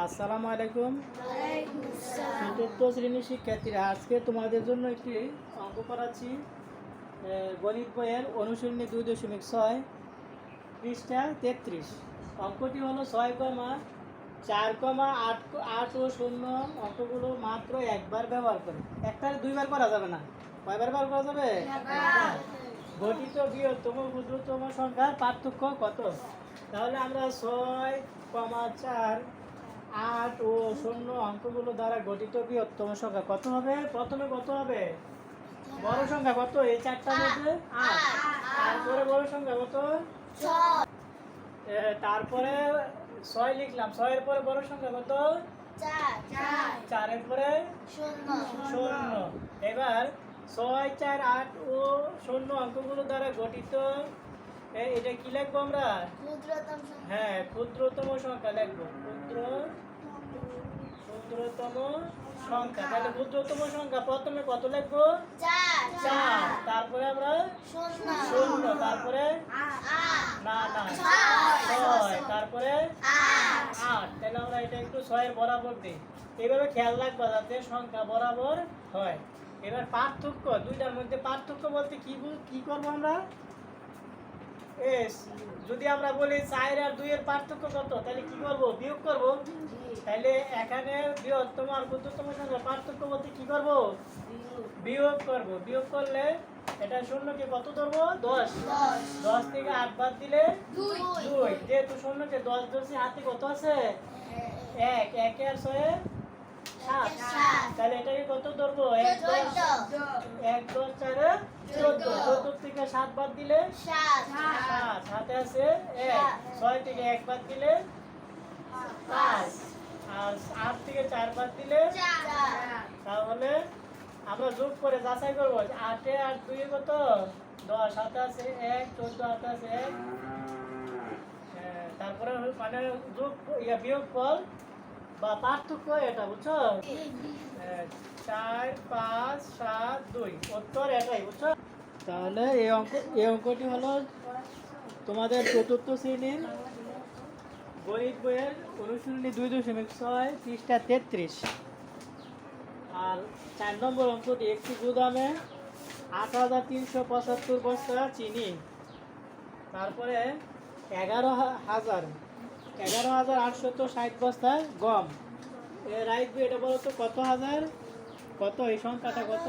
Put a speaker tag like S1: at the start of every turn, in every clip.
S1: আসসালামু আলাইকুম। চতুর্থ শ্রেণির শিক্ষার্থীরা আজকে তোমাদের জন্য একটি অঙ্ক করাচ্ছি। গণিত বইয়ের অনুশীলনী দুই দশমিক ছয় পৃষ্ঠা তেত্রিশ। অঙ্কটি হলো ছয় কমা চার কমা আট আট ও শূন্য। অঙ্কগুলো মাত্র একবার ব্যবহার করে। একটা দুইবার করা যাবে না। কয়বার ব্যবহার করা যাবে। গঠিত বৃহত্তম ক্ষুদ্রতম সংখ্যার পার্থক্য কত? তাহলে আমরা ছয় কমা চার আট ও শূন্য অঙ্কগুলো দ্বারা গঠিত বৃহত্তম সংখ্যা। কত হবে? প্রথমে কত হবে? বড় সংখ্যা কত? এই চারটার মধ্যে আট। তারপরে বড় সংখ্যা কত? তারপরে ছয় লিখলাম। ছয়ের পরে বড় সংখ্যা কত? চারের পরে শূন্য। এবার ছয়, চার, আট ও শূন্য অঙ্কগুলো দ্বারা গঠিত এটা কি লিখব আমরা? হ্যাঁ ক্ষুদ্রতম সংখ্যা লিখব। ক্ষুদ্র ক্ষুদ্রতম সংখ্যা। তাহলে ক্ষুদ্রতম সংখ্যা প্রথমে কত লিখব? চার। তারপরে আমরা? শূন্য। তারপরে? না না। ছয়। তারপরে? আট। তাহলে আমরা এটা একটু ছয়ের বরাবর দিই। এইভাবে খেয়াল রাখবা যাতে সংখ্যা বরাবর হয়। এবার পার্থক্য দুইটার মধ্যে পার্থক্য বলতে কি কি করব আমরা? যদি আমরা বলি চার আর দুইয়ের পার্থক্য কত তাহলে কি করব? বিয়োগ করব? তাহলে এখানে বৃহত্তম আর ক্ষুদ্রতম সংখ্যা পার্থক্য বলতে কি করব? বিয়োগ করব। বিয়োগ করলে এটা শূন্যকে কত ধরবো? দশ। দশ থেকে আট বাদ দিলে দুই। যেহেতু শূন্যকে দশ ধরছি হাতে কত আছে? এক। এক আর ছয়ে সাত। তাহলে এটাকে কত ধরবো? এক দশ। এক দশ চারে চোদ্দ। চোদ্দ থেকে সাত বাদ দিলে সাত। হাতে আছে এক ছয় থেকে এক বাদ দিলে? পাঁচ। আর আট থেকে চার বাদ দিলে? তাহলে আমরা যোগ করে যাচাই করব আটে আট দুই কত? দশ। হাতে আছে এক চোদ্দ হাতে আছে এক। হ্যাঁ, তারপরে মানে যোগ ইয়া বিয়োগ ফল বা পার্থক্য এটা বুঝছ? হ্যাঁ, চার পাঁচ সাত দুই। উত্তর এটাই বুঝছ? তাহলে এই অঙ্ক এই অঙ্কটি হলো তোমাদের চতুর্থ শ্রেণির গণিত বইয়ের অনুশীলনী দুই দশমিক ছয় পৃষ্ঠা তেত্রিশ। আর চার নম্বর অঙ্কটি একটি গুদামে আট হাজার তিনশো পঁচাত্তর বস্তা চিনি। তারপরে এগারো হাজার এগারো হাজার আটশত ষাট বস্তা গম। রাইট এটা বলতো কত হাজার? কত? এই সংখ্যাটা কত?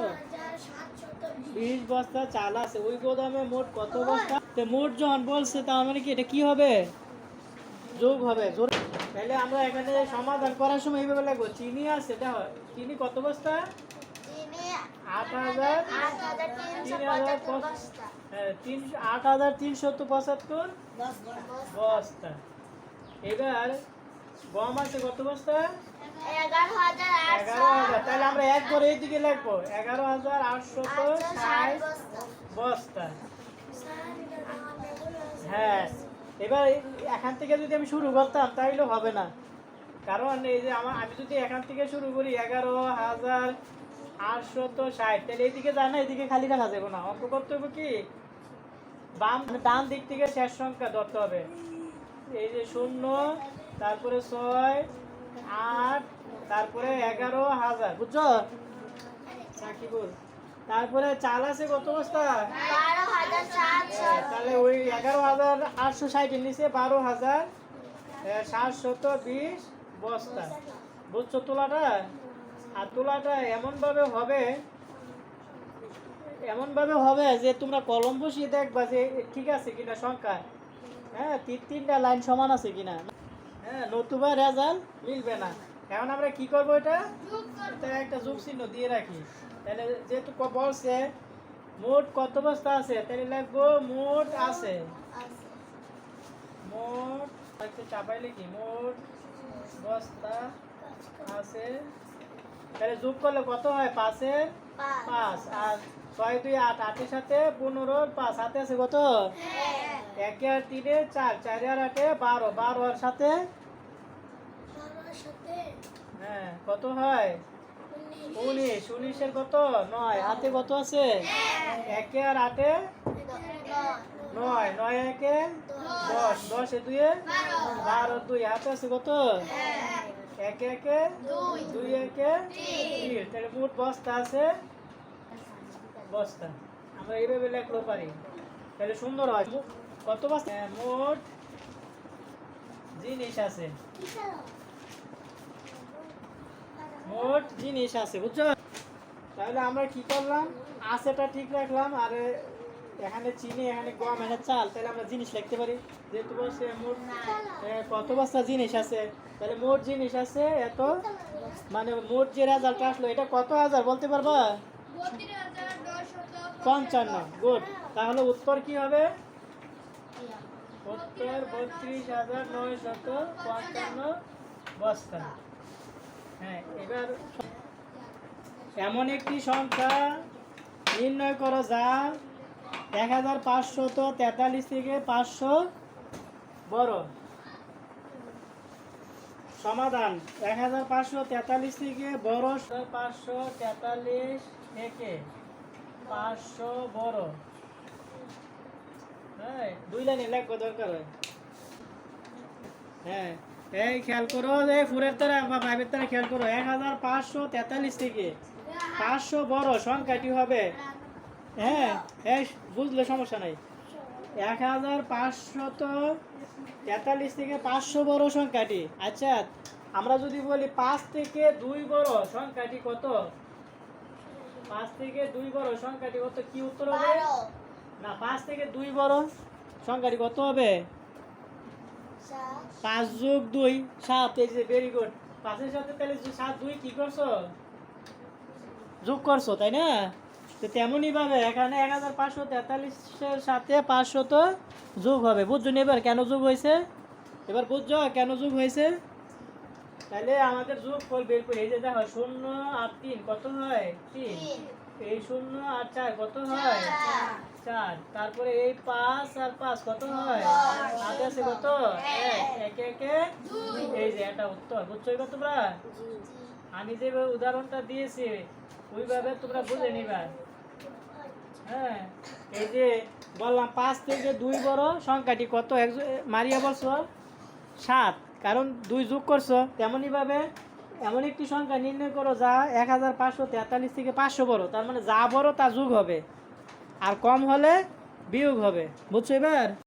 S1: বিশ বস্তা চাল আছে ওই গোদামে মোট কত বস্তা? তো মোট যখন বলছে তার মানে কি এটা কি হবে? যোগ হবে তাহলে আমরা এখানে সমাধান করার সময় এইভাবে লাগবো চিনি আছে দেখো চিনি কত বস্তা? আট হাজার তিন হাজার হ্যাঁ, তিনশো আট হাজার তিনশত পঁচাত্তর বস্তা। এবার গম আছে কত বস্তা?
S2: এগারো হাজার
S1: তাহলে আমরা এক করে লিখব এগারো হাজার ষাট বস্তা। হ্যাঁ। এবার এখান থেকে যদি আমি শুরু করতাম তাহলে হবে না। কারণ এই যে আমার আমি যদি এখান থেকে শুরু করি এগারো হাজার আটশত ষাট। তাহলে এইদিকে যায় না এদিকে খালি রাখা যাবে না। অঙ্ক করতে হবে কি? বাম ডান দিক থেকে শেষ সংখ্যা ধরতে হবে। এই যে শূন্য তারপরে ছয় আট তারপরে এগারো হাজার। বুঝছ? সাকিবুল। তারপরে চাল আছে কত বস্তা? হ্যাঁ, তাহলে ওই এগারো হাজার আটশো ষাটের নিচে বারো হাজার সাতশত বিশ বস্তা। বুঝছ তোলাটা? আর তোলাটা এমনভাবে হবে এমনভাবে হবে যে তোমরা কলম বসিয়ে দেখবা যে ঠিক আছে কিনা সংখ্যা। হ্যাঁ তিন তিনটা লাইন সমান আছে কিনা। হ্যাঁ নতুবা রেজাল্ট মিলবে না। এখন আমরা কি করব এটা? একটা যোগ চিহ্ন দিয়ে রাখি। তাহলে যেহেতু বলছে মোট কত বস্তা আছে? তাহলে লাগবো মোট আছে। মোট চাপাই লিখি মোট বস্তা আছে। তাহলে যোগ করলে কত হয়? পাঁচের পাঁচ। আর ছয় দুই আট আটের সাথে পনেরো পাঁচ। হাতে আছে কত? একে আর তিনে চার চারে আর আটে বারো। বারো আর সাথে হ্যাঁ কত হয়? উনিশ। উনিশের কত? নয়। হাতে কত আছে? একে আর আটে? নয়। নয় একে? দশ। দশে। দুয়ে বারো। দুই। হাতে আছে কত? একে একে?
S2: দুই।
S1: একে?
S2: তিন।
S1: তাহলে মোট বস্তা আছে? বস্তা। আমরা এইভাবে লেখলো পারি। তাহলে সুন্দর হয়। কত বস্তা? হ্যাঁ, মোট জিনিস আছে। মোট জিনিস আছে বুঝছ? তাহলে আমরা কি করলাম? আছেটা ঠিক রাখলাম আর এখানে চিনি এখানে গম এখানে চাল তাহলে আমরা জিনিস লিখতে পারি। যেহেতু বলছে মোট কত বস্তা জিনিস আছে? তাহলে মোট জিনিস আছে এত মানে মোট যে রেজাল্ট আসলো এটা কত হাজার বলতে পারবা? পঞ্চান্ন গুড তাহলে উত্তর কি হবে? উত্তর বত্রিশ হাজার নয় শত পঞ্চান্ন বস্তা। হ্যাঁ এবার এমন একটি সংখ্যা নির্ণয় করো যা এক হাজার পাঁচশত তেতাল্লিশ থেকে পাঁচশো বড়। সমাধান, এক হাজার পাঁচশো তেতাল্লিশ থেকে বড়। পাঁচশো তেতাল্লিশ থেকে পাঁচশো বড়। হ্যাঁ দুই লাইনে লেখবো দরকার হয়। হ্যাঁ এই খেয়াল করো এই ফুরের তারা বা ফাইভের তারা খেয়াল করো। এক হাজার পাঁচশো তেতাল্লিশ থেকে। পাঁচশো বড় সংখ্যাটি হবে। হ্যাঁ এই বুঝলে সমস্যা নাই। এক হাজার পাঁচশত তেতাল্লিশ থেকে পাঁচশো বড় সংখ্যাটি। আচ্ছা আমরা যদি বলি পাঁচ থেকে দুই বড় সংখ্যাটি কত? পাঁচ থেকে দুই বড় সংখ্যাটি কত? কি উত্তর হবে? না পাঁচ থেকে দুই বড় সংখ্যাটি কত হবে? পাঁচ যোগ দুই, সাত, এই যে ভেরি গুড পাঁচের সাথে তাহলে সাত দুই কি করছ? যোগ করছ, তাই না? তো তেমনই ভাবে, এখানে এক হাজার পাঁচশো তেতাল্লিশের সাথে পাঁচশো তো যোগ হবে। বুঝছ নি এবার কেন যোগ হয়েছে? এবার বুঝছ কেন যোগ হয়েছে? তাহলে আমাদের যোগ ফল বের করে, এই যে দেখো, শূন্য আর তিন, কত হয়? তিন। এই শূন্য আর চার কত হয়?
S2: চার।
S1: তারপরে এই পাঁচ আর পাঁচ কত হয়? হাতে আছে কত? একে। একে এই যে এটা উত্তর বুঝছ এবার তোমরা? আমি যে উদাহরণটা দিয়েছি ওইভাবে তোমরা বুঝে নিবা। হ্যাঁ এই যে বললাম পাঁচ থেকে দুই বড় সংখ্যাটি কত? একজন মারিয়া বলছো? সাত। কারণ দুই যোগ করছ তেমনই ভাবে এমন একটি সংখ্যা নির্ণয় করো যা এক হাজার পাঁচশো তেতাল্লিশ থেকে পাঁচশো বড়। তার মানে যা বড় তা যুগ হবে। আর কম হলে বিয়োগ হবে। বুঝছ এবার?